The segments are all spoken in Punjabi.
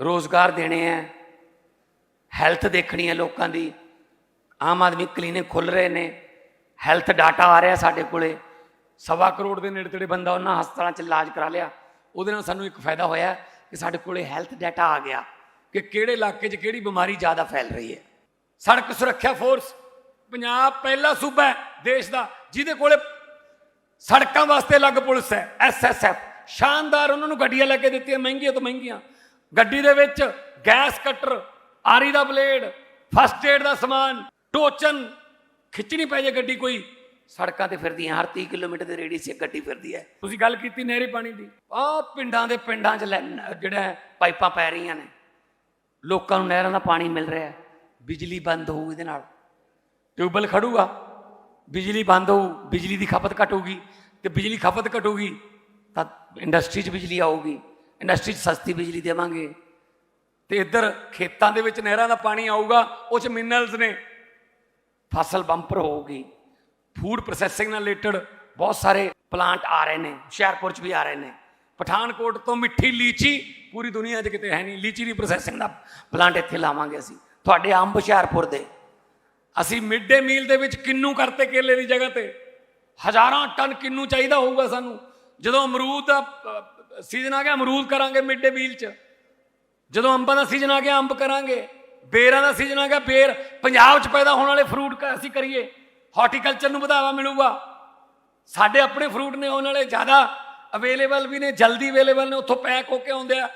ਰੋਜ਼ਗਾਰ ਦੇਣੇ ਹੈ ਹੈਲਥ ਦੇਖਣੀ ਹੈ ਲੋਕਾਂ ਦੀ। ਆਮ ਆਦਮੀ ਕਲੀਨਿਕ ਖੁੱਲ ਰਹੇ ਨੇ ਹੈਲਥ ਡਾਟਾ ਆ ਰਿਹਾ ਸਾਡੇ ਕੋਲੇ। ਸਵਾ ਕਰੋੜ ਦੇ ਨੇੜੇ ਤੇੜੇ ਬੰਦਾ ਉਹਨਾਂ ਹਸਪਤਾਲਾਂ 'ਚ ਇਲਾਜ ਕਰਾ ਲਿਆ। ਉਹਦੇ ਨਾਲ ਸਾਨੂੰ ਇੱਕ ਫਾਇਦਾ ਹੋਇਆ ਕਿ ਸਾਡੇ ਕੋਲੇ ਹੈਲਥ ਡਾਟਾ ਆ ਗਿਆ ਕਿ ਕਿਹੜੇ ਇਲਾਕੇ 'ਚ ਕਿਹੜੀ ਬਿਮਾਰੀ ਜ਼ਿਆਦਾ ਫੈਲ ਰਹੀ ਹੈ। ਸੜਕ ਸੁਰੱਖਿਆ ਫੋਰਸ ਪੰਜਾਬ ਪਹਿਲਾ ਸੂਬਾ ਹੈ ਦੇਸ਼ ਦਾ, ਜਿਹਦੇ ਕੋਲੇ ਸੜਕਾਂ ਵਾਸਤੇ ਅਲੱਗ ਪੁਲਿਸ ਹੈ ਐਸਐਸਐਫ ਸ਼ਾਨਦਾਰ ਉਹਨਾਂ ਨੂੰ ਗੱਡੀਆਂ ਲੈ ਕੇ ਦਿੱਤੀਆਂ, ਮਹਿੰਗੀਆਂ ਤੋਂ ਮਹਿੰਗੀਆਂ। ਗੱਡੀ ਦੇ ਵਿੱਚ ਗੈਸ ਕਟਰ ਆਰੀ ਦਾ ਬਲੇਡ ਫਸਟ ਏਡ ਦਾ ਸਮਾਨ ਟੋਚਨ। ਖਿੱਚਣੀ ਪੈ ਜੇ ਗੱਡੀ ਕੋਈ। ਸੜਕਾਂ ਤੇ ਫਿਰਦੀਆਂ ਹਰ 30 ਕਿਲੋਮੀਟਰ ਦੇ ਰੇਡੀਅਸ 'ਚ ਗੱਡੀ ਫਿਰਦੀ ਹੈ ਤੁਸੀਂ ਗੱਲ ਕੀਤੀ ਨਹਿਰੀ ਪਾਣੀ ਦੀ। ਆਹ ਪਿੰਡਾਂ ਦੇ ਪਿੰਡਾਂ 'ਚ ਜਿਹੜਾ ਪਾਈਪਾਂ ਪੈ ਰਹੀਆਂ ਨੇ ਲੋਕਾਂ ਨੂੰ ਨਹਿਰਾਂ ਦਾ ਪਾਣੀ ਮਿਲ ਰਿਹਾ। ਹੈ ਬਿਜਲੀ ਬੰਦ ਹੋਊ ਇਹਦੇ ਨਾਲ। ਟਿਊਬਲ ਖੜੂਗਾ। ਬਿਜਲੀ ਬੰਦ ਹੋਊ ਬਿਜਲੀ ਦੀ ਖਪਤ ਘਟੂਗੀ। ਤੇ ਬਿਜਲੀ ਖਪਤ ਘਟੂਗੀ ਤਾਂ ਇੰਡਸਟਰੀ 'ਚ ਬਿਜਲੀ ਆਊਗੀ। ਇੰਡਸਟਰੀ 'ਚ ਸਸਤੀ ਬਿਜਲੀ ਦੇਵਾਂਗੇ। ਤੇ ਇੱਧਰ ਖੇਤਾਂ ਦੇ ਵਿੱਚ ਨਹਿਰਾਂ ਦਾ ਪਾਣੀ ਆਊਗਾ, ਉਹ 'ਚ ਮਿਨਰਲਸ ਨੇ। ਫਸਲ ਬੰਪਰ ਹੋਊਗੀ। ਫੂਡ ਪ੍ਰੋਸੈਸਿੰਗ ਨਾਲ ਰਿਲੇਟਡ ਬਹੁਤ ਸਾਰੇ ਪਲਾਂਟ ਆ ਰਹੇ ਨੇ, ਹੁਸ਼ਿਆਰਪੁਰ 'ਚ ਵੀ ਆ ਰਹੇ ਨੇ। ਪਠਾਨਕੋਟ ਤੋਂ ਮਿੱਠੀ ਲੀਚੀ, ਪੂਰੀ ਦੁਨੀਆ 'ਚ ਕਿਤੇ ਹੈ ਨਹੀਂ। ਲੀਚੀ ਦੀ ਪ੍ਰੋਸੈਸਿੰਗ ਦਾ ਪਲਾਂਟ ਇੱਥੇ ਲਾਵਾਂਗੇ ਅਸੀਂ। ਤੁਹਾਡੇ ਅੰਬ ਹੁਸ਼ਿਆਰਪੁਰ ਦੇ। ਅਸੀਂ ਮਿਡ ਡੇ ਮੀਲ ਦੇ ਵਿੱਚ ਕਿੰਨੂ ਕਰਤੇ ਕੇਲੇ ਦੀ ਜਗ੍ਹਾ ਤੇ? ਹਜ਼ਾਰਾਂ ਟਨ ਕਿੰਨੂ ਚਾਹੀਦਾ ਹੋਊਗਾ ਸਾਨੂੰ। ਜਦੋਂ ਅਮਰੂਦ ਦਾ ਸੀਜ਼ਨ ਆ ਗਿਆ, ਅਮਰੂਦ ਕਰਾਂਗੇ ਮਿਡ ਡੇ ਮੀਲ 'ਚ। ਜਦੋਂ ਅੰਬਾਂ ਦਾ ਸੀਜ਼ਨ ਆ ਗਿਆ, ਅੰਬ ਕਰਾਂਗੇ। ਬੇਰਾਂ ਦਾ ਸੀਜ਼ਨ ਆ ਗਿਆ, ਬੇਰ। ਪੰਜਾਬ 'ਚ ਪੈਦਾ ਹੋਣ ਵਾਲੇ ਫਰੂਟ ਅਸੀਂ ਕਰੀਏ। ਹਾਰਟੀਕਲਚਰ ਨੂੰ ਵਧਾਵਾ ਮਿਲੂਗਾ। ਸਾਡੇ ਆਪਣੇ ਫਰੂਟ ਨੇ ਉਹਨਾਂ ਵਾਲੇ ਜ਼ਿਆਦਾ ਅਵੇਲੇਬਲ ਵੀ ਨੇ, ਜਲਦੀ ਅਵੇਲੇਬਲ ਨੇ, ਉੱਥੋਂ ਪੈਕ ਹੋ ਕੇ ਆਉਂਦੇ ਆ।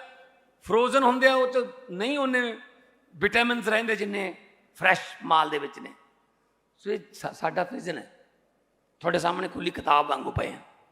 ਫਰੋਜ਼ਨ ਹੁੰਦੇ ਆ, ਉਹ ਚ ਨਹੀਂ ਉਹਨੇ ਵਿਟਾਮਿਨਸ ਰਹਿੰਦੇ ਜਿੰਨੇ ਫਰੈਸ਼ ਮਾਲ ਦੇ ਵਿੱਚ ਨੇ। ਸੋ ਇਹ ਸਾਡਾ ਵਿਜ਼ਨ ਹੈ। ਤੁਹਾਡੇ ਸਾਹਮਣੇ ਖੁੱਲੀ ਕਿਤਾਬ ਵਾਂਗੂ ਪਏ ਆ।